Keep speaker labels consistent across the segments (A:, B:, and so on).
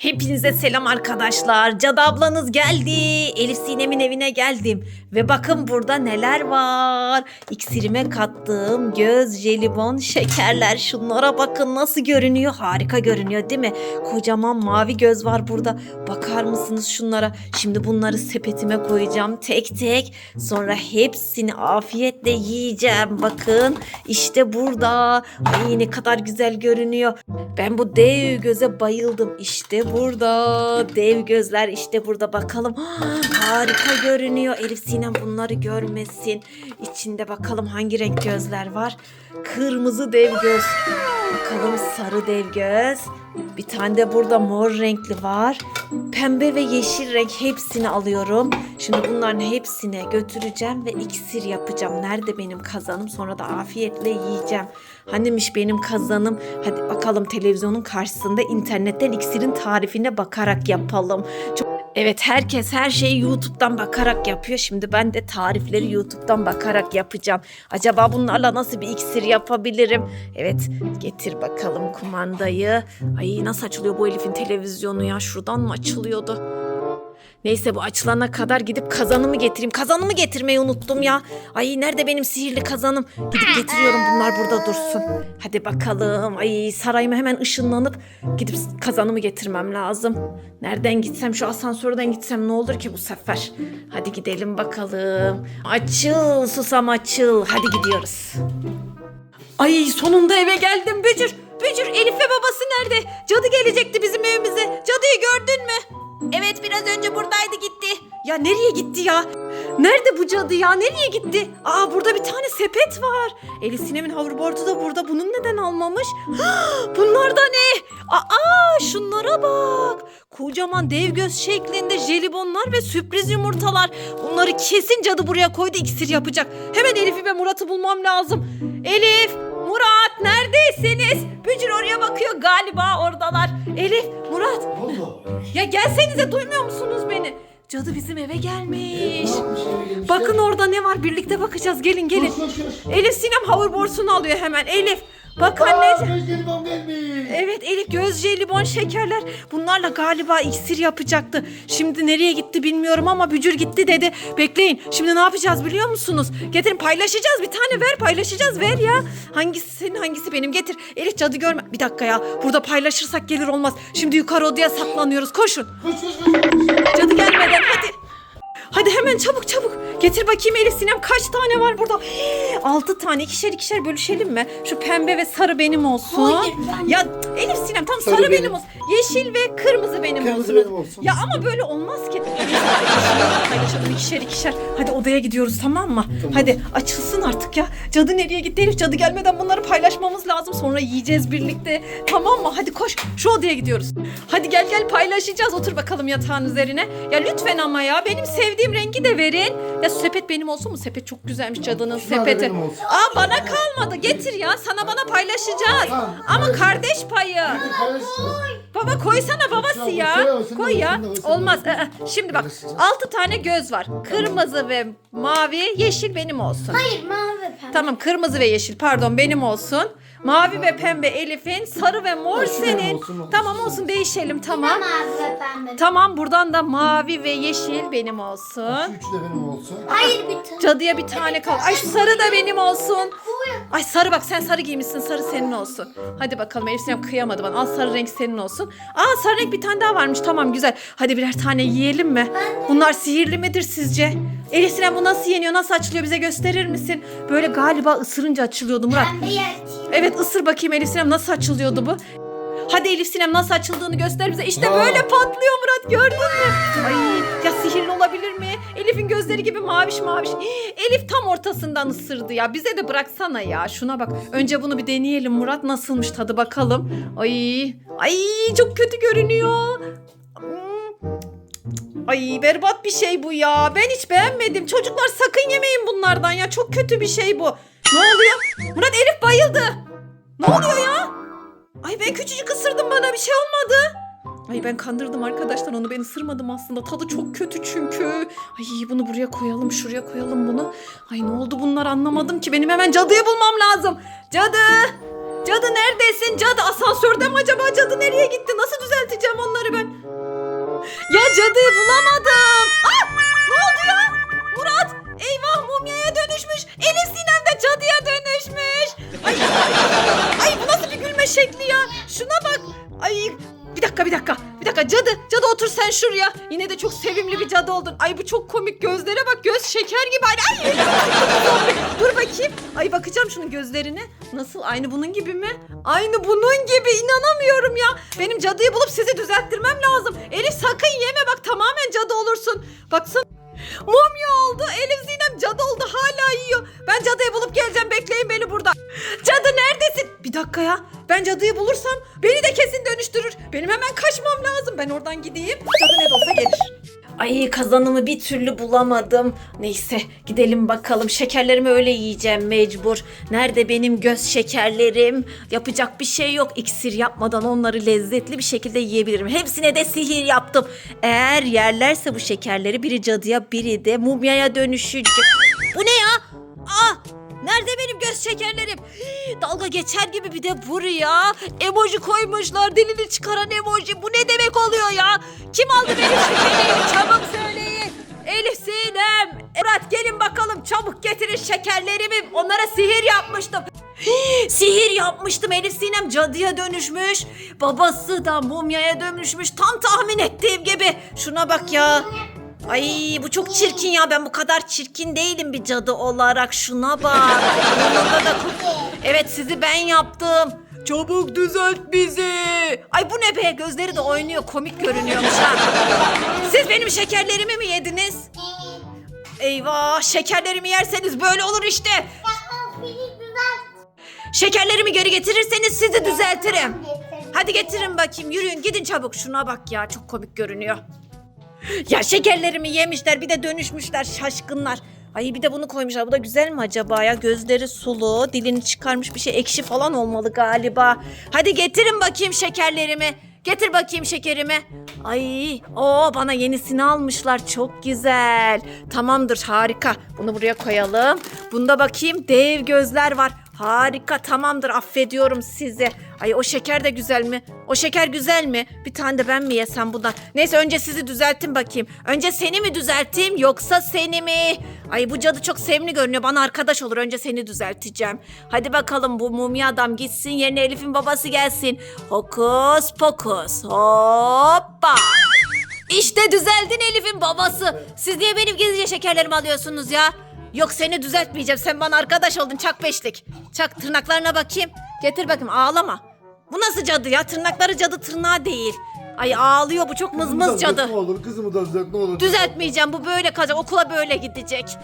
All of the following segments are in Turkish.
A: Hepinize selam arkadaşlar. Cadı ablanız geldi. Elif Sinem'in evine geldim. Ve bakın burada neler var. İksirime kattığım göz, jelibon, şekerler. Şunlara bakın nasıl görünüyor. Harika görünüyor değil mi? Kocaman mavi göz var burada. Bakar mısınız şunlara? Şimdi bunları sepetime koyacağım tek tek. Sonra hepsini afiyetle yiyeceğim. Bakın işte burada. Ay ne kadar güzel görünüyor. Ben bu dev göze bayıldım. İşte burada. Dev gözler işte burada bakalım. Harika görünüyor. Elif Sinem bunları görmesin. İçinde bakalım hangi renk gözler var. Kırmızı dev göz. Bakalım sarı dev göz. Bir tane de burada mor renkli var. Pembe ve yeşil renk hepsini alıyorum. Şimdi bunların hepsine götüreceğim ve iksir yapacağım. Nerede benim kazanım? Sonra da afiyetle yiyeceğim. Hanimiş benim kazanım? Hadi bakalım televizyonun karşısında internetten iksirin tarifine bakarak yapalım. Çok Evet herkes her şeyi YouTube'dan bakarak yapıyor. Şimdi ben de tarifleri YouTube'dan bakarak yapacağım. Acaba bunlarla nasıl bir iksir yapabilirim? Evet getir bakalım kumandayı. Ay nasıl açılıyor bu Elif'in televizyonu ya? Şuradan mı açılıyordu? Neyse bu açılana kadar gidip kazanımı getireyim. Kazanımı getirmeyi unuttum ya. Ay nerede benim sihirli kazanım? Gidip getiriyorum bunlar burada dursun. Hadi bakalım. Ay sarayıma hemen ışınlanıp gidip kazanımı getirmem lazım. Nereden gitsem şu asansörden gitsem ne olur ki bu sefer? Hadi gidelim bakalım. Açıl susam açıl. Hadi gidiyoruz. Ay sonunda eve geldim Bücür. Bücür Elif ve babası nerede? Cadı gelecekti bizim evimize. Cadıyı gördün mü? Evet biraz önce buradaydı gitti. Ya nereye gitti ya? Nerede bu cadı ya? Nereye gitti? Aa burada bir tane sepet var. Elif Sinem'in hoverboard'u da burada. Bunun neden almamış? Bunlar da ne? Aa şunlara bak. Kocaman dev göz şeklinde jelibonlar ve sürpriz yumurtalar. Bunları kesin cadı buraya koydu iksir yapacak. Hemen Elif'i ve Murat'ı bulmam lazım. Elif, Murat neredesiniz? Bücür oraya bakıyor galiba oradalar. Elif, Murat
B: Ne oldu?
A: ya gelsenize duymuyor musunuz beni? Cadı bizim eve gelmiş. Bakın orada ne var birlikte bakacağız gelin gelin. Elif Sinem hoverboard'unu alıyor hemen. Elif bak
B: Aa,
A: anneciğim.
B: göz jelibon gelmiş.
A: Evet Elif göz jelibon şekerler. Bunlarla galiba iksir yapacaktı. Şimdi nereye gitti bilmiyorum ama bücür gitti dedi. Bekleyin. Şimdi ne yapacağız biliyor musunuz? Getirin paylaşacağız. Bir tane ver paylaşacağız. Ver ya. Hangisi senin hangisi benim? Getir. Elif cadı görme. Bir dakika ya. Burada paylaşırsak gelir olmaz. Şimdi yukarı odaya saklanıyoruz. Koşun.
B: Koş koş koş. koş.
A: Cadı gelmeden hadi. Hadi hemen çabuk çabuk. Getir bakayım Elif Sinem kaç tane var burada? Altı tane ikişer ikişer bölüşelim mi? Şu pembe ve sarı benim olsun.
C: Hayır, ben-
A: Ya Elif Sinem tam sarı,
B: Sarı
A: benim.
B: benim.
A: olsun. Yeşil ve kırmızı benim
B: Kırmızı
A: olsun.
B: benim olsun.
A: Ya ama böyle olmaz ki. Paylaşalım ikişer ikişer. Hadi odaya gidiyoruz tamam mı?
B: Tamam.
A: Hadi açılsın artık ya. Cadı nereye gitti Elif? Cadı gelmeden bunları paylaşmamız lazım. Sonra yiyeceğiz birlikte. Tamam mı? Hadi koş. Şu odaya gidiyoruz. Hadi gel gel paylaşacağız. Otur bakalım yatağın üzerine. Ya lütfen ama ya. Benim sevdiğim rengi de verin. Ya sepet benim olsun mu? Sepet çok güzelmiş cadının
B: Şunlar da
A: sepeti.
B: benim olsun.
A: Aa bana kalmadı. Getir ya. Sana bana paylaşacağız.
B: Tamam,
A: Ama kardeş payı.
B: Hadi paylaşacağız.
A: Baba koysana babası ya.
B: koy,
A: ya. Olmaz. Aa, Şimdi bak altı tane göz var. Kırmızı ve mavi, yeşil benim olsun.
C: Hayır mavi pembe.
A: Tamam kırmızı ve yeşil pardon benim olsun. Mavi ve pembe Elif'in, sarı ve mor senin. Tamam olsun değişelim tamam.
C: Mavi ve pembe.
A: Tamam buradan da mavi ve yeşil benim olsun.
B: Üçü de benim olsun.
C: Hayır bir tane.
A: Cadıya bir tane kal. Ay şu sarı da benim olsun. Ay sarı bak sen sarı giymişsin sarı senin olsun. Hadi bakalım Elif Sinem kıyamadı bana. Al sarı renk senin olsun. Aa sarı renk bir tane daha varmış tamam güzel. Hadi birer tane yiyelim mi? Bunlar sihirli midir sizce? Elif Sinem bu nasıl yeniyor nasıl açılıyor bize gösterir misin? Böyle galiba ısırınca açılıyordu Murat.
C: Pembe yer.
A: Evet ısır bakayım Elif Sinem nasıl açılıyordu bu? Hadi Elif Sinem nasıl açıldığını göster bize. İşte böyle patlıyor Murat gördün mü? Ay ya sihirli olabilir mi? Elif'in gözleri gibi maviş maviş. Elif tam ortasından ısırdı ya. Bize de bıraksana ya. Şuna bak. Önce bunu bir deneyelim Murat. Nasılmış tadı bakalım. Ay ay çok kötü görünüyor. Hmm. Ay berbat bir şey bu ya. Ben hiç beğenmedim. Çocuklar sakın yemeyin bunlardan ya. Çok kötü bir şey bu. Ne oluyor? Murat Elif. Ne oluyor ya? Ay ben küçücük ısırdım bana bir şey olmadı. Ay ben kandırdım arkadaşlar onu ben ısırmadım aslında. Tadı çok kötü çünkü. Ay bunu buraya koyalım şuraya koyalım bunu. Ay ne oldu bunlar anlamadım ki. Benim hemen cadıyı bulmam lazım. Cadı! Cadı neredesin? Cadı asansörde mi acaba? Cadı nereye gitti? Nasıl düzelteceğim onları ben? Ya cadıyı bulamadım. Ah! Ne oldu ya? Murat! Eyvah mumyaya dönüşmüş. Elif Sinem de cadıya dönüşmüş. Ay, ay bu nasıl bir gülme şekli ya? Şuna bak. Ay bir dakika bir dakika. Bir dakika cadı. Cadı otur sen şuraya. Yine de çok sevimli bir cadı oldun. Ay bu çok komik. Gözlere bak. Göz şeker gibi. Ay, ay. Dur bakayım. Ay bakacağım şunun gözlerine. Nasıl? Aynı bunun gibi mi? Aynı bunun gibi. İnanamıyorum ya. Benim cadıyı bulup sizi düzelttirmem lazım. Elif sakın yeme bak tamamen cadı olursun. Baksana. Mumya oldu. Elif Zinem cadı oldu. Hala yiyor. Ben cadıyı bulup geleceğim. Bekleyin beni burada. Cadı neredesin? Bir dakika ya. Ben cadıyı bulursam beni de kesin dönüştürür. Benim hemen kaçmam lazım. Ben oradan gideyim. Cadı ne de olsa gelir. Ay kazanımı bir türlü bulamadım. Neyse gidelim bakalım. Şekerlerimi öyle yiyeceğim mecbur. Nerede benim göz şekerlerim? Yapacak bir şey yok. İksir yapmadan onları lezzetli bir şekilde yiyebilirim. Hepsine de sihir yaptım. Eğer yerlerse bu şekerleri biri cadıya biri de mumyaya dönüşecek. Bu ne ya? Aa, Nerede benim göz şekerlerim? Dalga geçer gibi bir de buraya emoji koymuşlar. Dilini çıkaran emoji. Bu ne demek oluyor ya? Kim aldı benim şekerlerimi? Çabuk söyleyin. Elif Sinem. Murat gelin bakalım çabuk getirin şekerlerimi. Onlara sihir yapmıştım. Sihir yapmıştım Elif Sinem cadıya dönüşmüş. Babası da mumyaya dönüşmüş. Tam tahmin ettiğim gibi. Şuna bak ya. Ay bu çok çirkin ya ben bu kadar çirkin değilim bir cadı olarak şuna bak. Da kurt- Evet sizi ben yaptım. Çabuk düzelt bizi. Ay bu ne be gözleri de oynuyor komik görünüyormuş ha. Siz benim şekerlerimi mi yediniz? Eyvah şekerlerimi yerseniz böyle olur işte. Şekerlerimi geri getirirseniz sizi düzeltirim. Hadi getirin bakayım yürüyün gidin çabuk şuna bak ya çok komik görünüyor. Ya şekerlerimi yemişler bir de dönüşmüşler şaşkınlar. Ay bir de bunu koymuşlar. Bu da güzel mi acaba ya? Gözleri sulu, dilini çıkarmış bir şey ekşi falan olmalı galiba. Hadi getirin bakayım şekerlerimi. Getir bakayım şekerimi. Ay, o bana yenisini almışlar. Çok güzel. Tamamdır, harika. Bunu buraya koyalım. Bunda bakayım dev gözler var. Harika, tamamdır. Affediyorum sizi. Ay o şeker de güzel mi? O şeker güzel mi? Bir tane de ben mi yesem bundan? Neyse önce sizi düzelttim bakayım. Önce seni mi düzelteyim yoksa seni mi? Ay bu cadı çok sevimli görünüyor. Bana arkadaş olur. Önce seni düzelteceğim. Hadi bakalım bu mumya adam gitsin yerine Elif'in babası gelsin. Hokus pokus. Hoppa. İşte düzeldin Elif'in babası. Siz niye benim gizlice şekerlerimi alıyorsunuz ya? Yok seni düzeltmeyeceğim. Sen bana arkadaş oldun. Çak beşlik. Çak tırnaklarına bakayım. Getir bakayım ağlama. Bu nasıl cadı ya? Tırnakları cadı tırnağı değil. Ay ağlıyor bu çok
B: Kızımı da
A: mızmız
B: düzelt
A: cadı.
B: Ne olur kızımı da düzelt ne olur.
A: Düzeltmeyeceğim bu böyle kalacak okula böyle gidecek.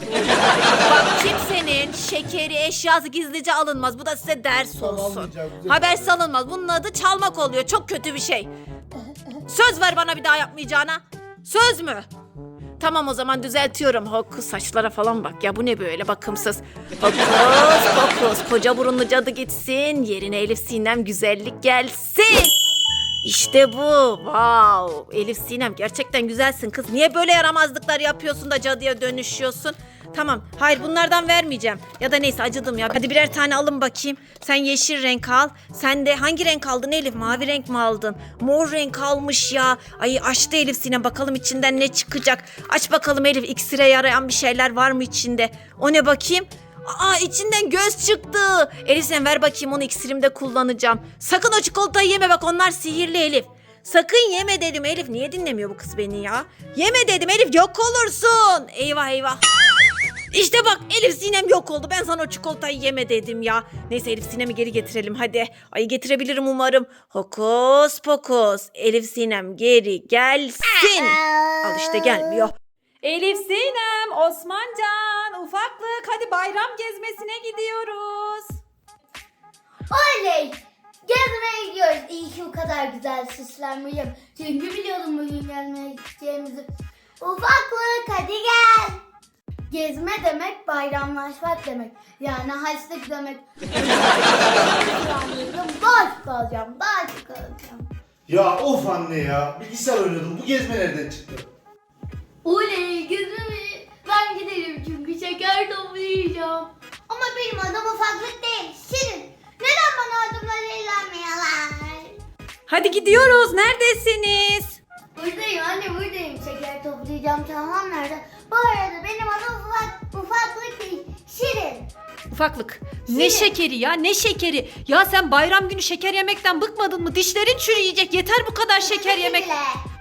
A: Bak kimsenin şekeri eşyası gizlice alınmaz. Bu da size ders
B: Tamam,
A: olsun.
B: almayacağım, güzel.
A: Haber salınmaz. Bunun adı çalmak oluyor. Çok kötü bir şey. Söz ver bana bir daha yapmayacağına. Söz mü? Tamam o zaman düzeltiyorum. Hokus saçlara falan bak ya bu ne böyle bakımsız. Hokus pokus koca burunlu cadı gitsin. Yerine Elif Sinem güzellik gelsin. İşte bu. Wow. Elif Sinem gerçekten güzelsin kız. Niye böyle yaramazlıklar yapıyorsun da cadıya dönüşüyorsun? Tamam. Hayır bunlardan vermeyeceğim. Ya da neyse acıdım ya. Hadi birer tane alın bakayım. Sen yeşil renk al. Sen de hangi renk aldın Elif? Mavi renk mi aldın? Mor renk almış ya. Ay açtı Elif Sinem. Bakalım içinden ne çıkacak. Aç bakalım Elif. İksire yarayan bir şeyler var mı içinde? O ne bakayım? Aa içinden göz çıktı. Elif sen ver bakayım onu iksirimde kullanacağım. Sakın o çikolatayı yeme bak onlar sihirli Elif. Sakın yeme dedim Elif. Niye dinlemiyor bu kız beni ya? Yeme dedim Elif yok olursun. Eyvah eyvah. İşte bak Elif Sinem yok oldu. Ben sana o çikolatayı yeme dedim ya. Neyse Elif Sinem'i geri getirelim hadi. Ay getirebilirim umarım. Hokus pokus. Elif Sinem geri gelsin. Al işte gelmiyor. Elif Sinem, Osmancan, ufaklık hadi bayram gezmesine gidiyoruz.
C: Oley! Gezmeye gidiyoruz. İyi ki bu kadar güzel süslenmişim. Çünkü biliyordum bugün gelmeye gideceğimizi. Ufaklık hadi gel. Gezme demek bayramlaşmak demek. Yani haçlık demek. daha çok alacağım, daha çok alacağım.
B: Ya of anne ya. Bilgisayar oynuyordum. Bu gezme nereden çıktı?
C: Oley gezme mi? Ben giderim çünkü şeker toplayacağım. Ama benim adım ufaklık değil, Şirin. Neden bana adımları ilermiyorlar.
A: Hadi gidiyoruz. Neredesiniz?
C: Toplayacağım tamam nerede? Bu arada benim adım ufak, ufaklık. Şirin.
A: Ufaklık. Ne
C: Şirin.
A: şekeri ya ne şekeri. Ya sen bayram günü şeker yemekten bıkmadın mı? Dişlerin çürüyecek. Yeter bu kadar şeker yemek.
C: Bile.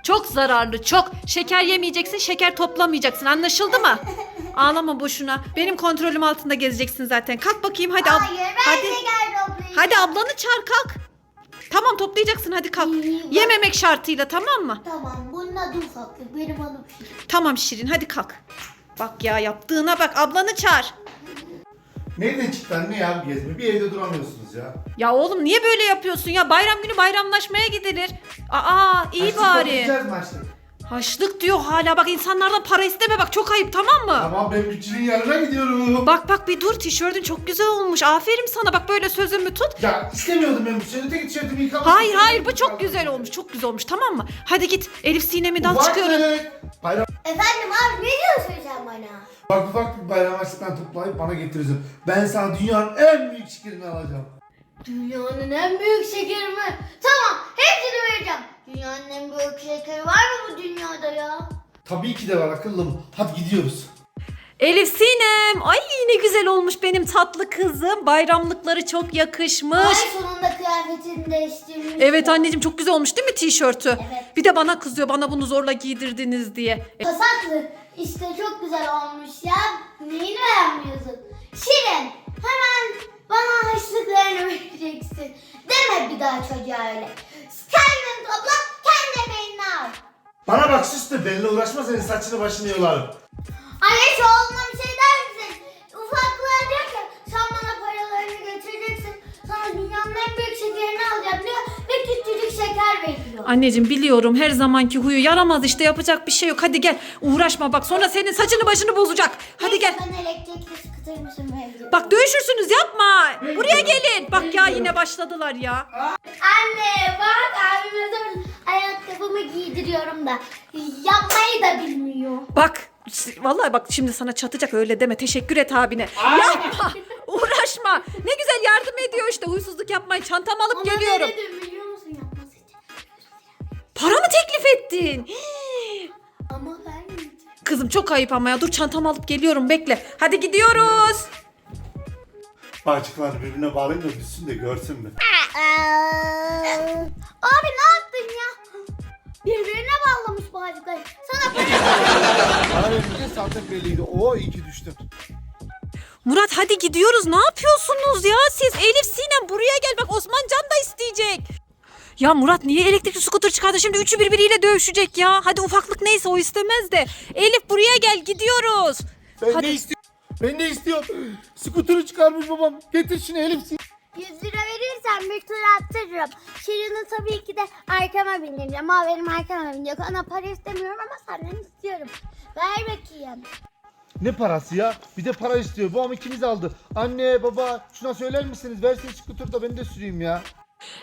A: Çok zararlı çok. Şeker yemeyeceksin şeker toplamayacaksın anlaşıldı mı? Ağlama boşuna. Benim kontrolüm altında gezeceksin zaten. Kalk bakayım hadi. ab-
C: Hayır ben
A: hadi.
C: şeker toplayacağım.
A: Hadi ablanı çağır kalk. Tamam toplayacaksın hadi kalk. Yememek şartıyla tamam mı?
C: Tamam bunun adı ufaklık. Benim adım Şirin.
A: Tamam Şirin hadi kalk. Bak ya yaptığına bak ablanı çağır.
B: Nereden çıktı anne ya bu gezme? Bir evde duramıyorsunuz ya.
A: Ya oğlum niye böyle yapıyorsun ya? Bayram günü bayramlaşmaya gidilir. Aa iyi
B: Açlık
A: bari.
B: açlık?
A: Haçlık diyor hala bak insanlardan para isteme bak çok ayıp tamam mı?
B: Tamam ben bütçünün yanına gidiyorum.
A: Bak bak bir dur tişörtün çok güzel olmuş. Aferin sana bak böyle sözümü tut.
B: Ya istemiyordum ben bu tişörtü. Tek tişörtümü yıkamak
A: Hayır hayır bu çok güzel olmuş. Çok güzel olmuş tamam mı? Hadi git Elif Sinem'i
B: Ufak
A: çıkıyorum.
B: Bayram
C: Efendim abi ne diyorsun sen bana?
B: Bak ufak bir bayram açlıktan toplayıp bana getirirsin. Ben sana dünyanın en büyük şekerini alacağım.
C: Dünyanın en büyük şekeri mi? Tamam hepsini vereceğim. Dünyanın en büyük şekeri var mı bu dünyada ya?
B: Tabii ki de var akıllım. Hadi gidiyoruz.
A: Elif Sinem. Ay ne güzel olmuş benim tatlı kızım. Bayramlıkları çok yakışmış.
C: Ay sonunda kıyafetini değiştirmiş.
A: Evet anneciğim çok güzel olmuş değil mi tişörtü?
C: Evet.
A: Bir de bana kızıyor bana bunu zorla giydirdiniz diye. E,
C: Pasaklı işte çok güzel olmuş ya. Neyini beğenmiyorsun? Şirin hemen bana harçlıklarını vereceksin. Deme bir daha çocuğa öyle. Kendin topla kendi emeğini al.
B: Bana bak sus da benimle uğraşma senin saçını başını yolarım.
C: Anne şu oğluna bir şey der misin? Ufaklığa diyor ki sen bana paralarını götüreceksin. Sana dünyanın en büyük şekerini alacağım diyor. Ve küçücük şeker veriyor.
A: Anneciğim biliyorum her zamanki huyu yaramaz işte yapacak bir şey yok. Hadi gel uğraşma bak sonra senin saçını başını bozacak. Hadi
C: Neyse,
A: gel.
C: Ben elektrikli skuter mısın mevcut?
A: Bak dövüşürsünüz yapma. Buraya gelin. Bak ya yine başladılar ya.
C: Anne bak abime zor ayakkabımı giydiriyorum da yapmayı da bilmiyor.
A: Bak vallahi bak şimdi sana çatacak öyle deme. Teşekkür et abine. Yapma. Uğraşma. Ne güzel yardım ediyor işte. Huysuzluk yapmayın. Çantamı alıp
C: Ona
A: geliyorum.
C: ne dedim biliyor musun yapması için?
A: Para mı teklif ettin?
C: Ama vermeyeceğim.
A: Kızım çok ayıp ama ya. Dur çantamı alıp geliyorum. Bekle. Hadi gidiyoruz.
B: Bağcıklar birbirine bağlayın da düşsün de görsün mü?
C: Abi ne yaptın ya? Birbirine bağlamış bağcıkları. Sana para
B: Bana verince zaten belliydi. Oo iyi ki düştüm.
A: Murat hadi gidiyoruz. Ne yapıyorsunuz ya siz? Elif Sinem buraya gel. Bak Osman Can da isteyecek. Ya Murat niye elektrikli skuter çıkardı şimdi üçü birbiriyle dövüşecek ya. Hadi ufaklık neyse o istemez de. Elif buraya gel gidiyoruz.
B: Ben
A: Hadi.
B: ne istiyorum? Ben ne istiyorum? Skuturu çıkarmış babam. Getir şunu Elif.
C: 100 lira verirsen bir tur attırırım. Şirin'i tabii ki de arkama bindireceğim. Ama benim arkama binecek. Ona para istemiyorum ama senden istiyorum. Ver bakayım.
B: Ne parası ya? Bir de para istiyor. Babam ikimiz aldı. Anne baba şuna söyler misiniz? Versin skuturu da ben de süreyim ya.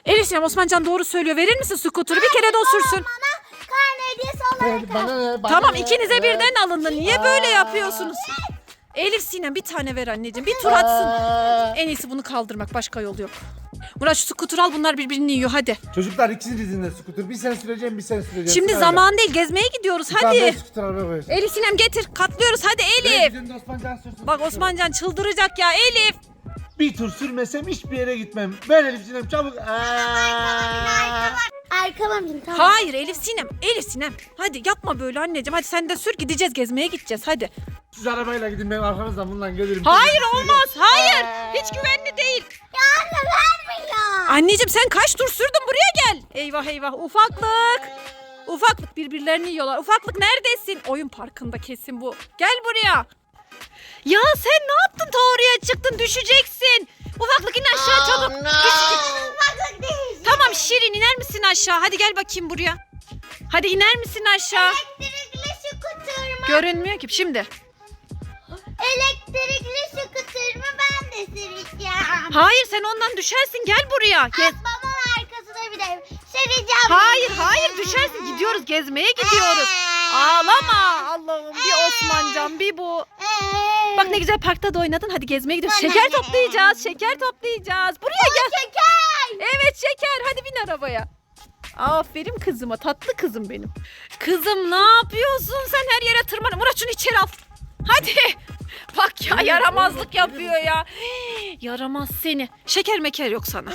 A: Elif Sinem Osman Can doğru söylüyor. Verir misin skuturu? Bir kere de o sürsün.
C: Bana karne hediyesi olarak al.
B: Bana ne? Bana
A: Tamam
B: ne?
A: ikinize
B: Ee,
A: birden alındı. Niye böyle yapıyorsunuz? Elif Sinem bir tane ver anneciğim. Bir tur atsın.
B: Aa.
A: En iyisi bunu kaldırmak. Başka yol yok. Murat şu skuter al bunlar birbirini yiyor hadi.
B: Çocuklar ikisini dizinde skuter. Bir sen süreceğim bir sen süreceksin.
A: Şimdi
B: Sırayla.
A: zaman değil gezmeye gidiyoruz
B: Bir tane
A: hadi.
B: skuter araba.
A: Elif Sinem getir katlıyoruz hadi Elif.
B: bizim de Osman Can sürsün
A: Bak. Osmancan çıldıracak ya Elif.
B: Bir tur sürmesem hiçbir yere gitmem. Ver Elif Sinem çabuk. Aa.
C: Arkama bin tamam.
A: Hayır Elif Sinem. Elif Sinem. Hadi yapma böyle anneciğim. Hadi sen de sür gideceğiz gezmeye gideceğiz hadi.
B: Siz arabayla gidin ben arkanızdan bununla gelirim.
A: Hayır olmaz. Hayır. Hiç güvenli değil. Anneciğim sen kaç tur sürdün buraya gel. Eyvah eyvah ufaklık. Ufaklık birbirlerini yiyorlar. Ufaklık neredesin? Oyun parkında kesin bu. Gel buraya. Ya sen ne yaptın ta oraya çıktın düşeceksin. Ufaklık in aşağı çabuk.
C: Ufaklık değil.
A: Tamam Şirin iner misin aşağı? Hadi gel bakayım buraya. Hadi iner misin aşağı?
C: Elektrikli skuter mı?
A: Görünmüyor ki şimdi.
C: Elektrikli skuter mı ben de süreceğim.
A: Hayır sen ondan düşersin gel buraya. Gez.
C: Babamın arkasına binerim. Süreceğim.
A: Hayır hayır düşersin gidiyoruz gezmeye gidiyoruz. Ağlama Allah'ım bir Osmancan bir bu. Bak ne güzel parkta da oynadın. Hadi gezmeye gidiyoruz. Şeker toplayacağız. Şeker toplayacağız. Buraya gel.
C: Şeker.
A: Evet şeker. Hadi bin arabaya. Aferin kızıma. Tatlı kızım benim. Kızım ne yapıyorsun? Sen her yere tırman. Murat şunu içeri al. Hadi. Bak ya yaramazlık yapıyor ya. Yaramaz seni. Şeker meker yok sana.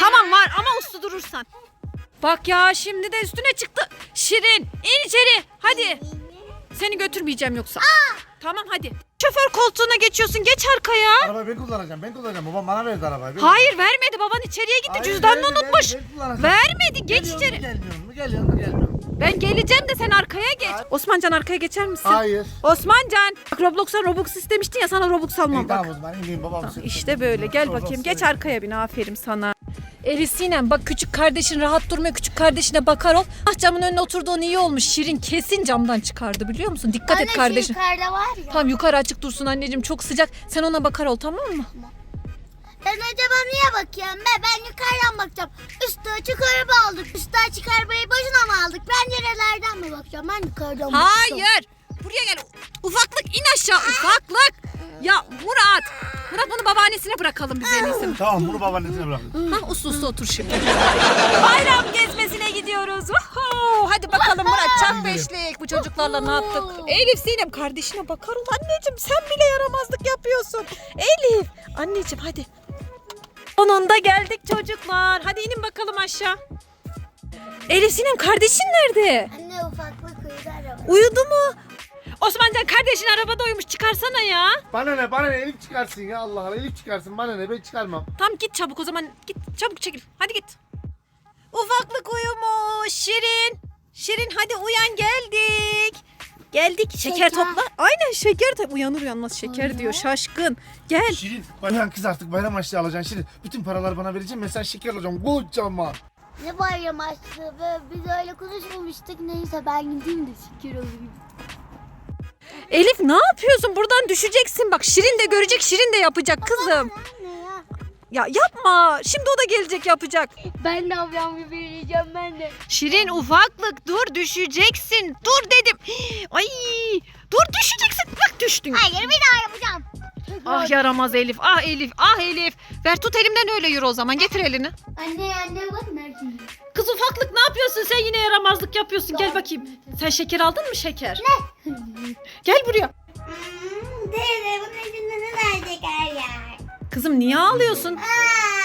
A: Tamam var ama uslu durursan. Bak ya şimdi de üstüne çıktı. Şirin in içeri. Hadi. Seni götürmeyeceğim yoksa. Tamam hadi. Şoför koltuğuna geçiyorsun. Geç arkaya.
B: Arabayı ben kullanacağım ben kullanacağım. Babam bana verdi arabayı. Ben-
A: Hayır vermedi. Baban içeriye gitti.
B: Hayır,
A: Cüzdanını
B: verdi,
A: unutmuş.
B: verdi, ben kullanacağım.
A: Vermedi. Geç
B: Geliyor mu,
A: içeri.
B: Gelmiyor mu geliyor mu gelmiyor mu?
A: Ben geleceğim de sen arkaya geç. Osmancan arkaya geçer misin?
B: Hayır.
A: Osmancan. Bak Roblox'tan Robux istemiştin ya sana Robux almam
B: İyi,
A: bak.
B: tamam o zaman ineyim babam.
A: Tamam, İşte böyle gel
B: Roblox
A: bakayım geç arkaya bin aferin sana. Elif Sinem bak küçük kardeşin rahat durmuyor küçük kardeşine bakar ol. Ah camın önüne oturduğun iyi olmuş Şirin kesin camdan çıkardı biliyor musun? Dikkat et kardeşin.
C: yukarıda var ya.
A: Tamam yukarı açık dursun anneciğim çok sıcak. Sen ona bakar ol tamam mı?
C: Ben acaba niye bakıyorum be? Ben yukarıdan bakacağım. Üstü açık araba aldık. Üstü açık arabayı boşuna mı aldık? Pencerelerden mi bakacağım? Ben yukarıdan bakacağım.
A: Hayır. Buraya gel. Ufaklık in aşağı ufaklık. Ya Murat. Murat bunu babaannesine bırakalım biz en iyisi.
B: Tamam bunu babaannesine bırak.
A: Ha uslu uslu otur şimdi. Bayram gezmesine gidiyoruz. Woohoo! Hadi bakalım Murat çak beşlik. Bu çocuklarla ne yaptık? Elif Sinem kardeşine bakar ol anneciğim. Sen bile yaramazlık yapıyorsun. Elif. Anneciğim hadi. Sonunda geldik çocuklar. Hadi inin bakalım aşağı. Elif Sinem kardeşin nerede?
C: Anne ufaklık uyudu araba.
A: Uyudu mu? Osmancan kardeşin arabada uyumuş. Çıkarsana ya.
B: Bana ne bana ne Elif çıkarsın ya Allah Allah Elif çıkarsın bana ne ben çıkarmam.
A: Tamam git çabuk o zaman. Git çabuk çekil. Hadi git. Ufaklık uyumuş. Şirin. Şirin hadi uyan geldik. Geldik. Şeker,
C: Şeker.
A: topla. Aynen şeker de uyanır uyanmaz şeker diyor şaşkın. Gel.
B: Şirin bayram kız artık bayram açlığı alacaksın Şirin. Bütün paraları bana vereceksin mesela şeker alacağım kocaman.
C: Ne bayram açtı be? Biz öyle konuşmamıştık. Neyse ben gideyim de şeker alayım.
A: Elif ne yapıyorsun? Buradan düşeceksin. Bak Şirin de görecek Şirin de yapacak kızım.
C: Anne ya.
A: Ya yapma. Şimdi o da gelecek yapacak.
C: Ben de avyam gibi vereceğim ben de.
A: Şirin ufaklık dur düşeceksin. Dur dedim. Ay dur düşeceksin. Bak düştün.
C: Hayır bir daha yapacağım.
A: Ah yaramaz Elif. Ah Elif. Ah Elif. Ver tut elimden öyle yürü o zaman. Getir elini.
C: Anne anne bak nerede?
A: Kız ufaklık ne yapıyorsun? Sen yine yaramazlık yapıyorsun. Gel bakayım. Sen şeker aldın mı şeker? Ne? Gel buraya.
C: Hmm, Teyze bunun içinde ne var şeker ya?
A: Kızım niye ağlıyorsun?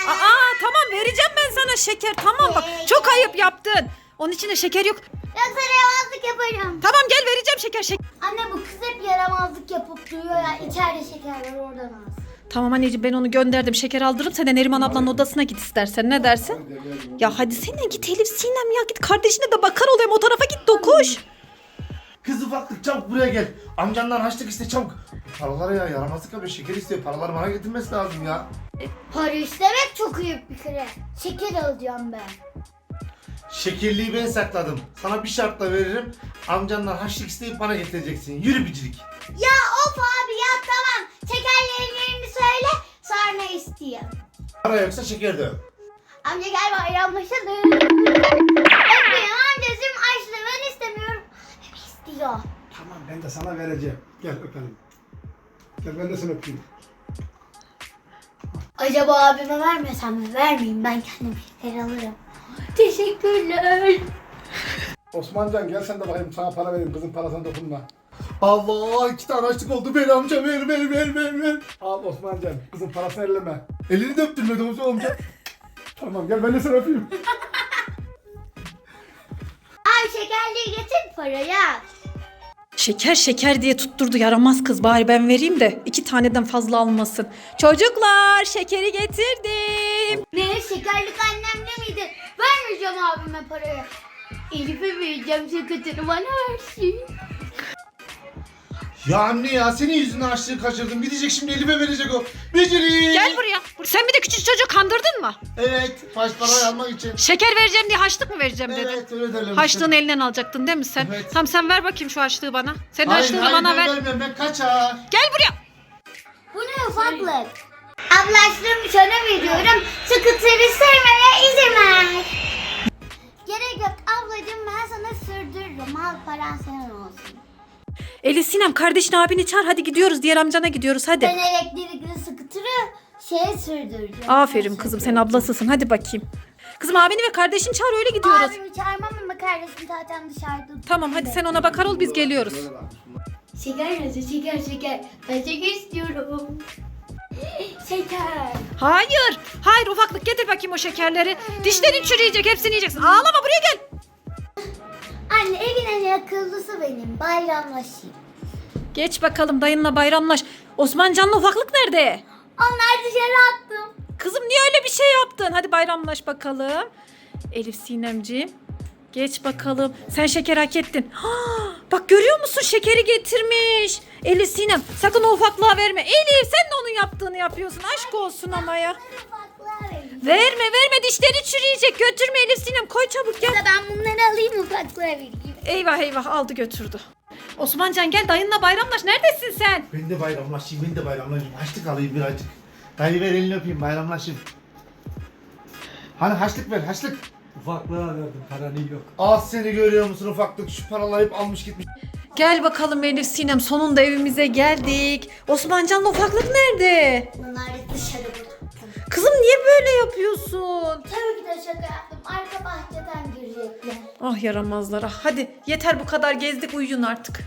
C: Aa,
A: tamam vereceğim ben sana şeker. Tamam bak. Çok ayıp yaptın. Onun içinde şeker yok.
C: Yoksa yaramazlık yaparım.
A: Tamam gel vereceğim şeker. şeker.
C: Anne bu kız hep yaramazlık yapıp duruyor ya. İçeride şeker var oradan az.
A: Tamam anneciğim ben onu gönderdim. Şeker aldırırım. Sen de Neriman ablanın odasına git istersen. Ne dersin? Ya hadi sen de git Elif Sinem ya. Git kardeşine de bakar olayım. O tarafa git dokuş.
B: Kız ufaklık çabuk buraya gel. Amcandan harçlık iste çabuk. Paraları ya yaramazlık yapıyor şeker istiyor. Paraları bana getirmesi lazım ya.
C: Para istemek çok ayıp bir kere. Şeker alacağım ben.
B: Şekerliği ben sakladım. Sana bir şartla veririm. Amcandan harçlık isteyip bana getireceksin. Yürü bicirik.
C: Ya of abi ya tamam. Şekerlerin yerini söyle. Sonra isteyeyim.
B: Para yoksa şeker de yok.
C: Amca gel bayramlaşalım. Öpmeyin amcacığım açlı ben istemiyorum. İstiyor.
D: Tamam ben de sana vereceğim. Gel öpelim. Gel ben de seni öpeyim.
C: Acaba abime vermesem mi? Vermeyeyim ben kendim şeker alırım. Teşekkürler.
D: Osmancan gel sen de bakayım sana para vereyim. Kızın parasına dokunma.
B: Allah iki tane harçlık oldu. Ver amca ver ver ver ver ver.
D: Al Osmancan kızın parasını elleme.
B: Elini de öptürmedi Osman amca.
D: Tamam gel ben de seni öpeyim.
C: Ay şekerliği getir parayı.
A: Şeker şeker diye tutturdu yaramaz kız bari ben vereyim de iki taneden fazla almasın. Çocuklar şekeri getirdim.
C: Ne şekerlik annemde miydi? Vermeyeceğim abime parayı. Elif'e vereceğim şeketini bana versin.
B: Ya anne ya senin yüzünden harçlığı kaçırdım. Gidecek şimdi elime verecek o. Bicirik.
A: Gel buraya. Sen bir de küçük çocuğu kandırdın mı?
B: Evet. Baş parayı almak için.
A: Şeker vereceğim diye haçlık mı vereceğim dedin?
B: Evet öyle derler.
A: Haçlığını elinden alacaktın değil mi sen?
B: Evet.
A: Tamam sen ver bakayım şu haçlığı bana. Senin
B: Hayır
A: haçlığını
B: hayır
A: bana
B: ben
A: ver.
B: vermiyorum ben kaçar.
A: Gel buraya.
C: Bu ne ufaklık? Ablaştığım sana veriyorum. Sıkıntıyı sevmeye izin ver. Gerek yok ablacığım ben sana sürdürürüm. Al paran senin olsun.
A: Elif Sinem kardeşin abini çağır hadi gidiyoruz diğer amcana gidiyoruz hadi.
C: Ben elektrikli skuturu şeye sürdüreceğim.
A: Aferin kızım sen ablasısın hadi bakayım. Kızım abini ve kardeşini çağır öyle gidiyoruz.
C: Abimi çağırmam ama kardeşim zaten dışarıda.
A: Tamam hadi sen ona bakar ol biz geliyoruz.
C: Şeker nerede? Şeker şeker. Ben şeker istiyorum. Şeker.
A: Hayır. Hayır ufaklık getir bakayım o şekerleri. Dişlerin çürüyecek hepsini yiyeceksin. Ağlama buraya gel.
C: Anne evin en akıllısı benim. Bayramlaşayım.
A: Geç bakalım dayınla bayramlaş. Osman Can'la ufaklık nerede?
C: Onlar dışarı attım.
A: Kızım niye öyle bir şey yaptın? Hadi bayramlaş bakalım. Elif Sinemciğim. Geç bakalım. Sen şeker hak ettin. Ha, bak görüyor musun şekeri getirmiş. Elif Sinem sakın o ufaklığa verme. Elif sen de onun yaptığını yapıyorsun. Aşk olsun ama ya. Verme verme dişleri çürüyecek. Götürme Elif Sinem koy çabuk gel.
C: Ben bunları alayım ufaklığa vereyim.
A: Eyvah eyvah aldı götürdü. Osmancan gel dayınla bayramlaş. Neredesin sen?
B: Ben de bayramlaşayım, ben de bayramlaşayım. Haçlık alayım birazcık. Dayı ver elini öpeyim, bayramlaşayım. Hani haçlık ver, haçlık.
D: Ufaklığa verdim paranı yok.
B: Az seni görüyor musun ufaklık? Şu paraları hep almış gitmiş.
A: Gel bakalım Elif Sinem sonunda evimize geldik. Osmancan'la ufaklık nerede?
C: Bunları dışarı.
A: Kızım niye böyle yapıyorsun?
C: Tabii ki de şaka yaptım. Arka bahçeden girecekler.
A: Ah yaramazlara. Hadi yeter bu kadar gezdik uyuyun artık.